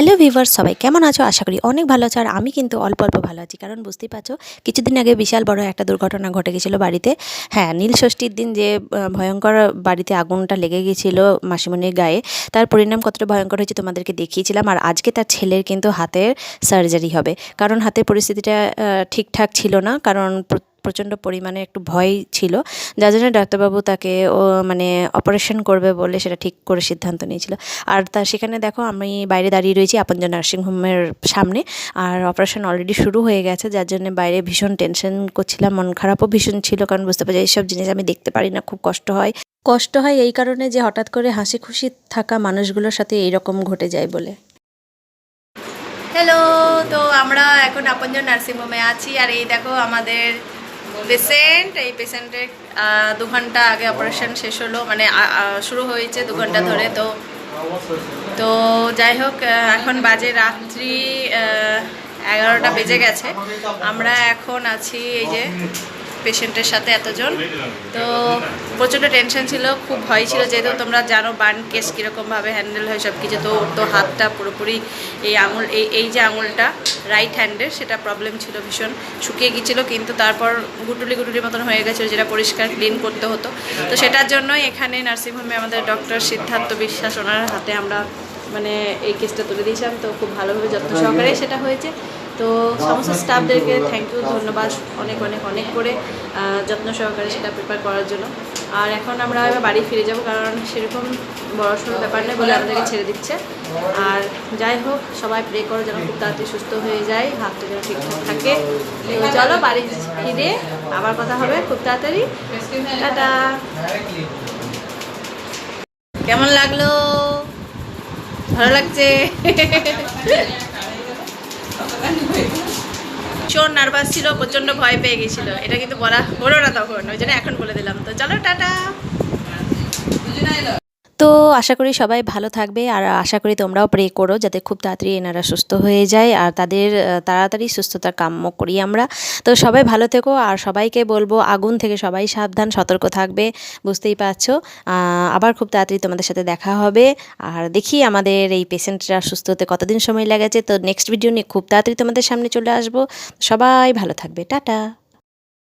Hello viewers সবাই কেমন আছো? আশা করি অনেক ভালো আছো, আর আমি কিন্তু অল্প অল্প ভালো আছি। কারণ বুঝতেই পারছ, কিছুদিন আগে বিশাল বড় একটা দুর্ঘটনা ঘটে গেছিল বাড়িতে। হ্যাঁ নীল ষষ্ঠীর দিন যে ভয়ঙ্কর বাড়িতে আগুনটা লেগে গিয়েছিল মাসিমণির গায়ে, তার পরিণাম কতটা ভয়ঙ্কর হয়েছে তোমাদেরকে দেখিয়েছিলাম, আর আজকে তার ছেলের কিন্তু হাতের সার্জারি হবে। কারণ হাতের পরিস্থিতিটা ঠিকঠাক ছিল না, কারণ প্রচণ্ড পরিমাণে একটু ভয় ছিল। যার জন্য ডাক্তারবাবু তাকে, ও মানে অপারেশন করবে বলে সেটা ঠিক করে সিদ্ধান্ত নিয়েছিল। আর তা, সেখানে দেখো আমি বাইরে দাঁড়িয়ে রয়েছি আপনজন নার্সিংহোমের সামনে। আর অপারেশন অলরেডি শুরু হয়ে গেছে, যার জন্য বাইরে ভীষণ টেনশন করছিলাম, মন খারাপও ভীষণ ছিল, কারণ বুঝতে পারছি এইসব জিনিস আমি দেখতে পারি না, খুব কষ্ট হয়। কষ্ট হয় এই কারণে যে হঠাৎ করে হাসি খুশি থাকা মানুষগুলোর সাথে এইরকম ঘটে যায় বলে। হ্যালো তো আমরা এখন আপনজন নার্সিংহোমে আছি, আর এই দেখো আমাদের পেশেন্ট এই পেশেন্টের দু ঘণ্টা আগে অপারেশন শেষ হলো মানে শুরু হয়েছে দু ঘণ্টা ধরে, তো তো যাই হোক এখন বাজে রাত্রি এগারোটা বেজে গেছে। আমরা এখন আছি এই যে পেশেন্টের সাথে এতজন। তো প্রচণ্ড টেনশন ছিল, খুব ভয় ছিল, যেহেতু তোমরা জানো বার্ন কেস কীরকমভাবে হ্যান্ডেল হয় সব কিছু তো তো হাতটা পুরোপুরি এই আঙুল, এই এই যে আঙুলটা রাইট হ্যান্ডের সেটা প্রবলেম ছিল ভীষণ। শুকিয়ে গিয়েছিল, কিন্তু তারপর গুটুলি গুটুলি মতন হয়ে গেছিল, যেটা পরিষ্কার ক্লিন করতে হতো। তো সেটার জন্যই এখানে নার্সিংহোমে আমাদের ডক্টর সিদ্ধার্থ বিশ্বাস, ওনার হাতে আমরা মানে এই কেসটা তুলে দিয়েছিলাম। তো খুব ভালোভাবে যত্ন সহকারে সেটা হয়েছে। তো সমস্ত স্টাফদেরকে থ্যাংক ইউ ধন্যবাদ অনেক অনেক অনেক করে যত্ন সহকারে সেটা প্রিপেয়ার করার জন্য। আর এখন আমরা এবার বাড়ি ফিরে যাব কারণ সেরকম বড়সড় ব্যাপার নেই বলে আমাদেরকে ছেড়ে দিচ্ছে। আর যাই হোক, সবাই প্রে করো যেন খুব তাড়াতাড়ি সুস্থ হয়ে যায়, হাতটা যেন ঠিকঠাক থাকে। চলো বাড়ি ফিরে আবার কথা হবে খুব তাড়াতাড়ি। কেমন লাগল? ভালো লাগছে? ভীষণ নার্ভাস ছিল, প্রচণ্ড ভয় পেয়ে গেছিল। এটা কিন্তু বলা হলো না তখন, ওই জন্য এখন বলে দিলাম। তো চলো, টাটা। তো আশা করি সবাই ভালো থাকবে আর আশা করি তোমরাও প্রে করো যাতে খুব তাড়াতাড়ি এনারা সুস্থ হয়ে যায় আর তাদের তাড়াতাড়ি সুস্থতার কাম্য করি আমরা। তো সবাই ভালো থেকো আর সবাইকে বলব আগুন থেকে সবাই সাবধান, সতর্ক থাকবে, বুঝতেই পারছ। আবার খুব তাড়াতাড়ি তোমাদের সাথে দেখা হবে। আর দেখি আমাদের এই পেশেন্টরা সুস্থ হতে কতদিন সময় লেগেছে। তো নেক্সট ভিডিও নিয়ে খুব তাড়াতাড়ি তোমাদের সামনে চলে আসব। সবাই ভালো থাকবে। টাটা।